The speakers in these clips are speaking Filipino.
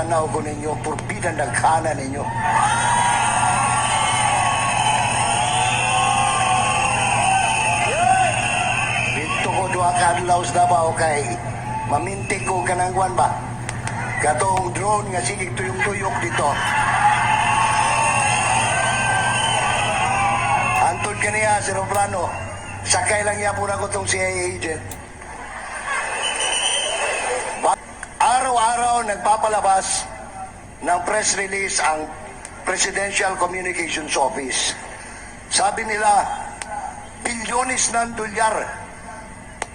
tanaw ko ninyo, purbida ng kanan ninyo. Dito ko doa ka adlaw sa Davao kay mamintik ko kanang ba? Katong drone nga sige tuyok-tuyok dito. Antod kaniya si Roplano, sakay lang niya po na ko tong CIA agent. Ba- Araw-araw nagpapalabas ng press release ang Presidential Communications Office. Sabi nila, bilyones ng dolyar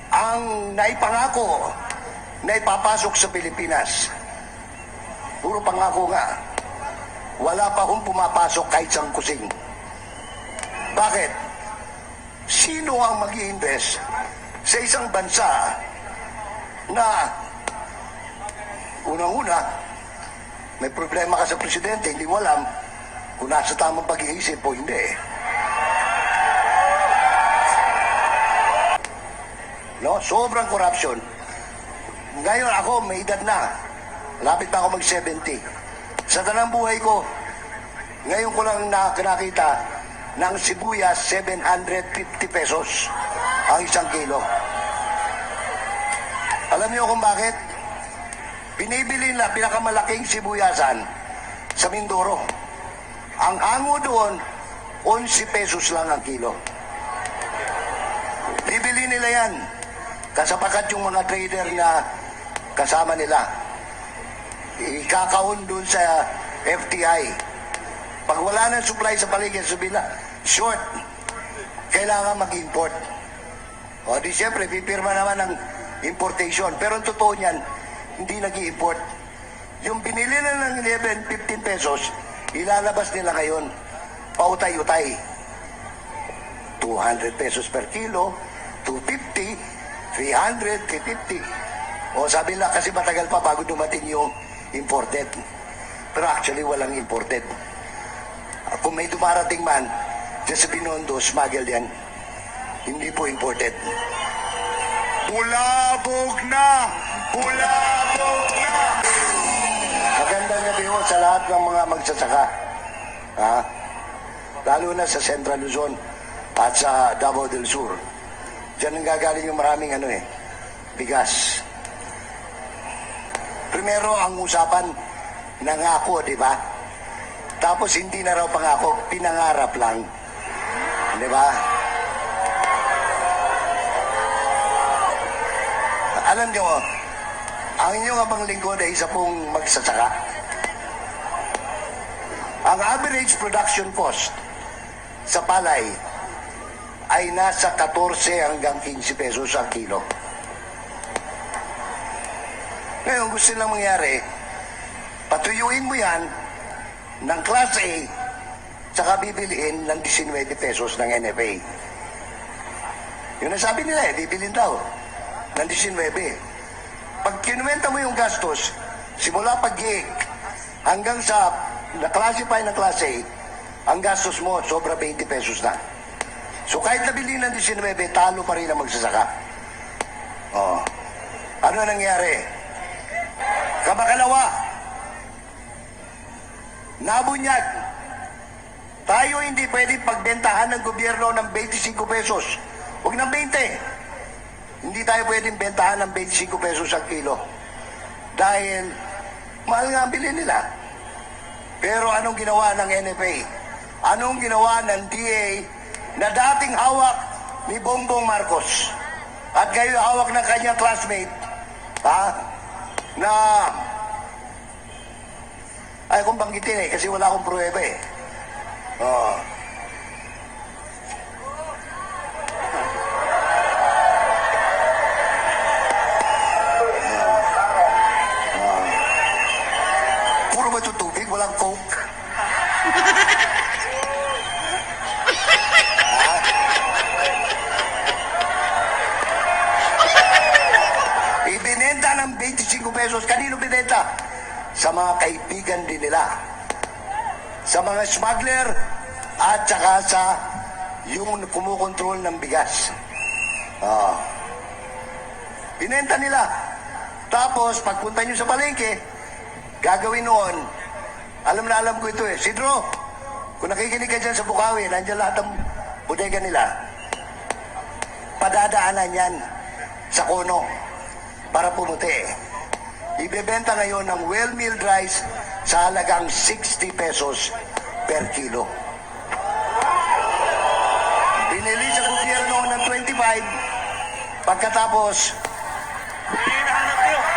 ang naipangako na ipapasok sa Pilipinas. Puro pangako nga. Wala pa hong pumapasok kahit sang kusing. Bakit? Sino ang mag invest sa isang bansa na unang-una, may problema ka sa presidente, hindi mo alam kung nasa tamang pag-iisip o hindi. No? Sobrang corruption. Ngayon ako, may edad na. Lapit na ako mag-70. Sa tanang buhay ko, ngayon ko lang na nakita ng sibuyas 750 pesos ang isang kilo. Alam niyo kung bakit? Binibili na pinakamalaking sibuyasan sa Mindoro. Ang hango doon, 11 pesos lang ang kilo. Bibili nila yan. Kasapakat yung mga trader na kasama nila. Ikakaon doon sa FTI. Pag wala ng supply sa paligid, sabi na, short, kailangan mag-import. O di siyempre, pipirma naman ng importation. Pero ang totoo niyan, hindi nag import Yung binili na ng 11, 15 pesos, ilalabas nila ngayon, pautay-utay. 200 pesos per kilo, 250, 300, 350. O sabi nila kasi matagal pa bago dumating yung imported. Pero actually walang imported. Kung may dumarating man, sa Binondo, smuggle yan. Hindi po imported. Bulabog na! Bulabog na! Magandang gabi ho sa lahat ng mga magsasaka. Ha? Lalo na sa Central Luzon at sa Davao del Sur. Diyan ang gagaling yung maraming ano eh, bigas. Primero ang usapan, nangako, di ba? Tapos hindi na raw pangako, pinangarap lang. Di ba? Alam niyo, ang inyong abang lingkod ay isa pong magsasaka. Ang average production cost sa palay ay nasa 14 hanggang 15 pesos ang kilo. Ngayon, gusto lang mangyari, patuyuin mo yan ng Class A tsaka bibiliin ng 19 pesos ng NFA. Yun ang sabi nila eh, bibilin daw ng 19. Pag kinuwenta mo yung gastos, simula pag hanggang sa na-classify ng Class A, ang gastos mo sobra 20 pesos na. So kahit nabili ng 19, talo pa rin ang magsasaka. Oh. Ano nangyari? Kamakalawa, nabunyag. Tayo hindi pwede pagbentahan ng gobyerno ng 25 pesos. Huwag ng 20. Hindi tayo pwedeng bentahan ng 25 pesos ang kilo. Dahil mahal nga ang nila. Pero anong ginawa ng NFA? Anong ginawa ng DA na dating hawak ni Bongbong Marcos? At kayo hawak ng kanyang classmate, ha? Na ay kung banggitin eh, kasi wala akong pruweba eh. Oh. Binenta? Sa mga kaibigan din nila. Sa mga smuggler at saka sa yung kumukontrol ng bigas. Ah. Binenta nila. Tapos, pagpunta nyo sa palengke, gagawin noon, alam na alam ko ito eh. Sidro, kung nakikinig ka dyan sa Bukawi, nandiyan lahat ng bodega nila. Padadaanan yan sa kono para pumuti eh. Ibebenta ngayon ng well-milled rice sa halagang 60 pesos per kilo. Binili sa gobyerno ng 25, pagkatapos,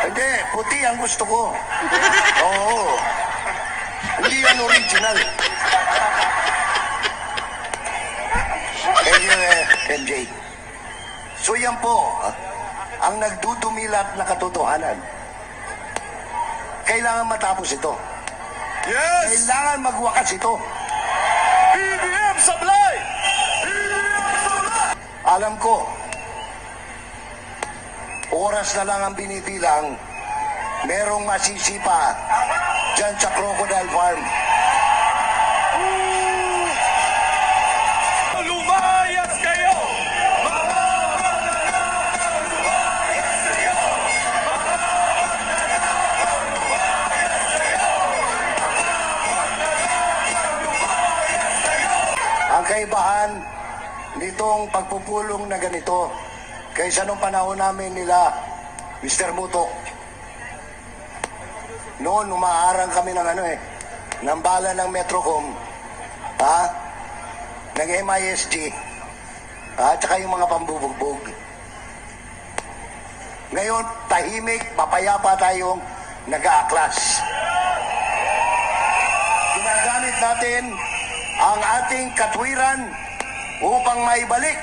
hindi, puti ang gusto ko. Oo. Hindi yan original. Thank you, eh, MJ. So yan po, ah, ang nagdudumilat na katotohanan. Kailangan matapos ito. Yes! Kailangan magwakas ito. BBM Sablay! Alam ko, oras na lang ang binibilang, merong masisipa dyan sa Crocodile Farm. Kaibahan nitong pagpupulong na ganito kaysa nung panahon namin nila Mr. Mutok. Noon, umaarang kami ng ano eh, ng bala ng Metrocom, ha? Ng MISG, ha? Tsaka yung mga pambubugbog. Ngayon, tahimik, mapayapa tayong nag-aaklas. Ginagamit natin ang ating katwiran upang maibalik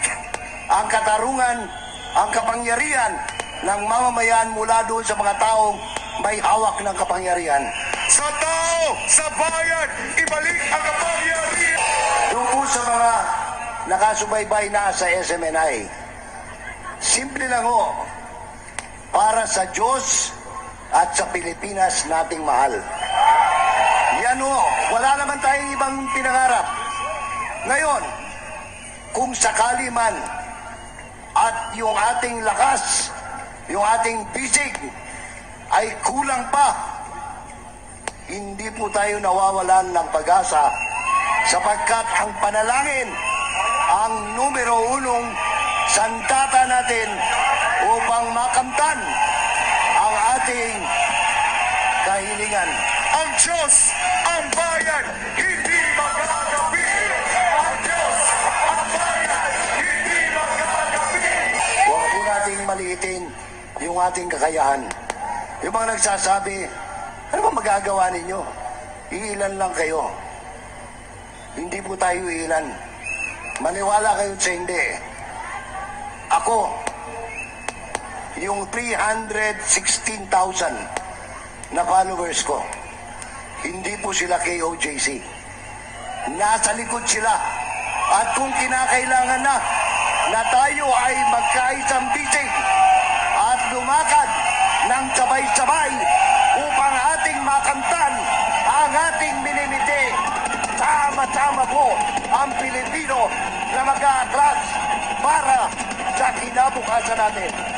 ang katarungan, ang kapangyarihan ng mamamayan mula doon sa mga taong may hawak ng kapangyarihan. Sa tao, sa bayan, ibalik ang kapangyarihan! Doon po sa mga nakasubaybay na sa SMNI, simple lang ho, para sa Diyos at sa Pilipinas nating mahal. Yan ho, wala naman tayong ibang pinangarap. Ngayon, kung sakali man at yung ating lakas, yung ating bisig ay kulang pa, hindi po tayo nawawalan ng pag-asa sapagkat ang panalangin ang numero unong sandata natin upang makamtan ang ating kahilingan. Ang Diyos, bayan, hindi magagabi! Ang Diyos, bayan, hindi magagabi! Huwag nating maliitin yung ating kakayahan. Yung mga nagsasabi, ano ba magagawa ninyo? Iilan lang kayo. Hindi po tayo iilan. Maniwala kayo sa hindi. Ako, yung 316,000 na followers ko, hindi po sila KOJC. Nasa likod sila. At kung kinakailangan na na tayo ay magkaisang bisig at lumakad ng sabay-sabay upang ating makamtan ang ating minimiti. Sama-sama po ang Pilipino na mag-aaklas para sa kinabukasan natin.